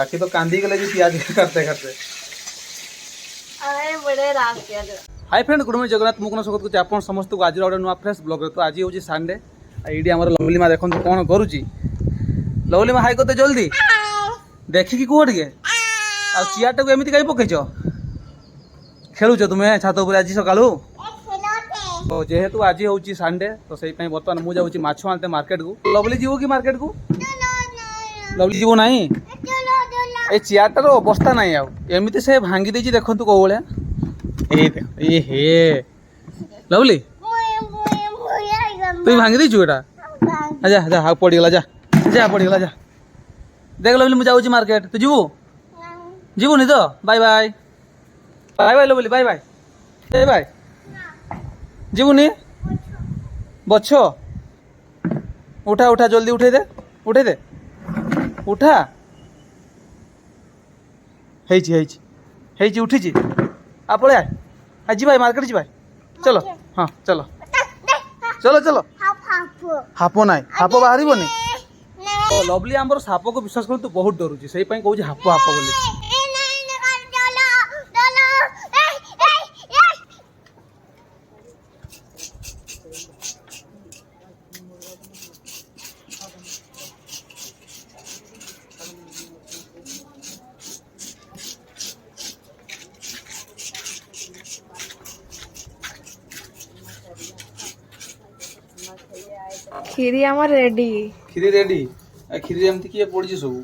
রাখি তো কান্দি গেলে যে পিঁয়াজ কাটতে কাটতে। Hi friend good morning Jagannath. মুখ স্বাগত করছি আপনার সমস্ত আজ গোটে নূয়া ফ্রেশ ব্লগরে তো আজ হচ্ছে সানডে এইটি আমার লভলি মা দেখুন কোণ করুছি লভলি মা হাই করতে জলদি ଦେଖିକି କୁହ ଟିକେ। ଆଉ ଚିଆରଟାକୁ ଏମିତି କାହିଁ ପକେଇଛ? ଖେଳୁଛ ତୁମେ ଛାତ ଉପରେ ଆଜି ସକାଳୁ? ଯେହେତୁ ଆଜି ହେଉଛି ସନ୍ଡେ ତ ସେଇପାଇଁ ବର୍ତ୍ତମାନ ମୁଁ ଯାଉଛି ମାଛ ଆଣିତେ ମାର୍କେଟକୁ ଲଭଲି ଯିବୁ କି ମାର୍କେଟକୁ ଲଭଲି ଯିବୁ ନାହିଁ? এই চেয়ারটার অবস্থা নাই ଆଉ ଏମିତି ସେ ଭାଙ୍ଗି ଦେଇଛି ଦେଖନ୍ତୁ କୋଉ ଭଳିଆ ଏଇ ଦେଖ ଏ ହେ ଲଭଲି তুই ভাঙি ଦେଇଛୁ ଏଇଟା যা যা ଆଉ ପଡ଼ିଗଲା যা যা পଡ଼ିଗଲା যা দেখ লভলি ମୁଁ ଯାଉଛି ମାର୍କେଟ ତୁ ଯିବୁ ଯିବୁନି ତ bye bye bye bye lovely bye bye bye bye ଯିବୁନି বছ উঠা উঠা জলদি উঠে দে উঠে দে উঠা ହେଇଛି ହେଇଛି ହେଇଛି ଉଠିଛି ଆଉ ପଳେଇବା ଆଉ ଯିବା ମାର୍କେଟ ଯିବା ଚଲ ହଁ ଚଲ ଚଲ ଚଲ ହାପ ନାହିଁ ହାପ ବାହାରିବନି ଲଭଲି ଆମର ସାପକୁ ବିଶ୍ୱାସ କରନ୍ତୁ ବହୁତ ଡରୁଛି ସେଇପାଇଁ କହୁଛି ହାପ ହାପ ବୋଲି କ୍ଷୀରି ଆମର ରେଡି କ୍ଷୀରି ରେଡି କ୍ଷୀରି ଏମିତି କିଏ ପଡିଛି ସବୁ?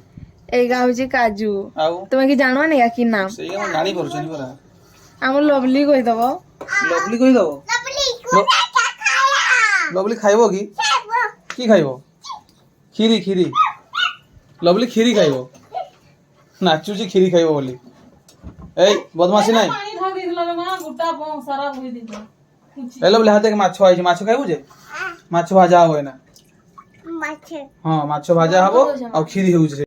ଏଇଟା ହଉଛି କାଜୁ। ଆଉ? ତୁମେ କି ଜାଣିବନି କି ନାମ ସେଇ ଆମେ ଜାଣିପାରୁଛନ୍ତି ପରା। ଆମର ଲଭଲି କହିଦବ। ଲଭଲି କହିଦବ? ଲଭଲି ଖାଇବ? କି? কি ଖାଇବ? କ୍ଷୀରି କ୍ଷୀରି। ଲଭଲି କ୍ଷୀରି ଖାଇବ। ନାଚୁଛି କ୍ଷୀରି ଖାଇବ ବୋଲି। ଏଇ ବଦମାସି ନାହିଁ ଏ ଲଭଲି ହାତେ ମାଛ ଆଇଛି ମାଛ ଖାଇବୁ ଯେ ମାଛ। ଭଜା ହବ ଏନା ହଁ ମାଛ ଭଜା ହବ ଆଉ କ୍ଷୀରି ହେଉଛି। ସେ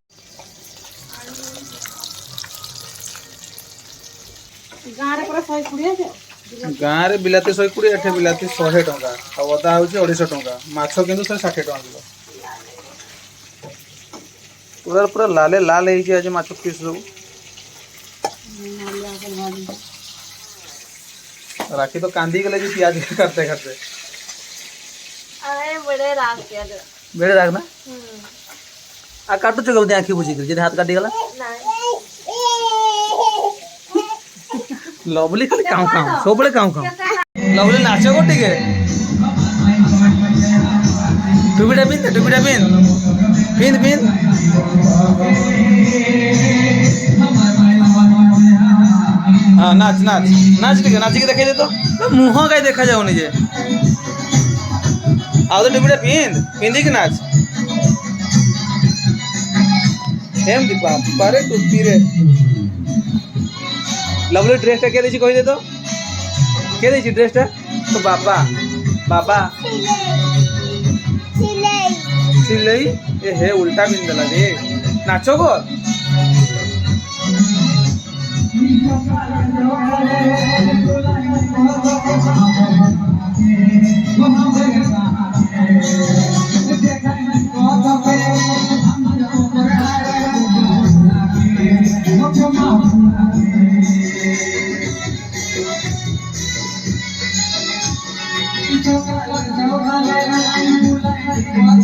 ଗାଁରେ ବିଲାତି ଶହେ କୋଡ଼ିଏ ଏଠି ବିଲାତି ଶହେ ଟଙ୍କା। ଆଉ ଅଦା ହେଉଛି ଅଢ଼େଇଶହ ଟଙ୍କା। ମାଛ କିନ୍ତୁ ଶହେ ଷାଠିଏ ଟଙ୍କା କିଲୋ। ପୁରା ପୁରା ଲାଲେ ଲାଲ ହେଇଛି ଆଜି ମାଛ ପିସ୍ ସବୁ। ରାକ୍ଷୀ ତ କାନ୍ଦି ଗଲେ ଯେ ପିଆଜ କାଟତେ କାଟତେ। अरे बेड़े राख ना? आ काटो चुके दे आंखी बुझी जे हाथ काटी गला लवली खाली काम काम सब बड़े काम काम लवली नाचो को। टिके टुपीटा पिन टुपीटा पिन। पिन पिन। हाँ नाच नाच। नाच के नाच के देखे दे तो।, तो मुँह कहीं देखा जाओ नहीं जे ଆଉ ତ ଟୁପିଟା ପିନ୍ଧ ପିନ୍ଧିକି ନାଚ ଏମିତି ବାପାରେ ଟୁପିରେ ଲଭଲି ଡ୍ରେସ୍ଟା କିଏ ଦେଇଛି କହିଦେ ତ କିଏ ଦେଇଛି ଡ୍ରେସ୍ଟା ତ ବାବା ବାବା ସିଲେଇ ଏ ହେ ଉଲ୍ଟା ପିନ୍ଧିଦେଲା ରେ ନାଚ କର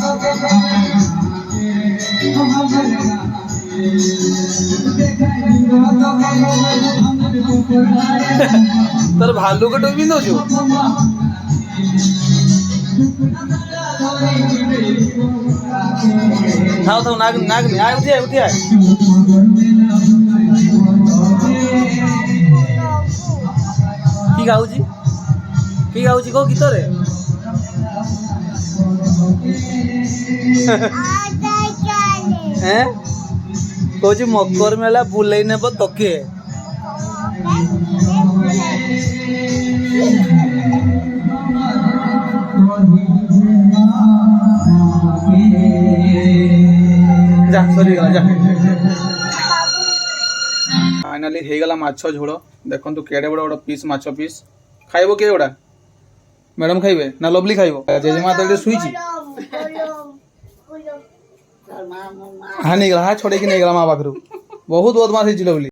তোর ভাল্লুকে টুপি পিন্ধুଛୁ থাও থাও নাগ নাগ নে, আয়, উঠি আয় উঠি আয়। কি হ্যাঁ মকর মেলা বুলাই নেব তোকে ফাইনালি হয়ে গেল মাছ ঝোড় দেখুন কেড়ে বড় বড় পিস মাছ পিস খাইব কে ওটা ଖାଇବ କିଏ ଗୁଡ଼ା ମ୍ୟାଡ଼ାମ୍ ଖାଇବେ ନା ଲଭଲି ଖାଇବ ଜେଜେମା ତ ଏଠି ଶୋଇଛି ହଁ ନେଇଗଲା ହଁ ଛଡ଼େଇକି ନେଇଗଲା ମା ପାଖରୁ ବହୁତ ବଦମାସ ହେଇଛି ଲଭଲି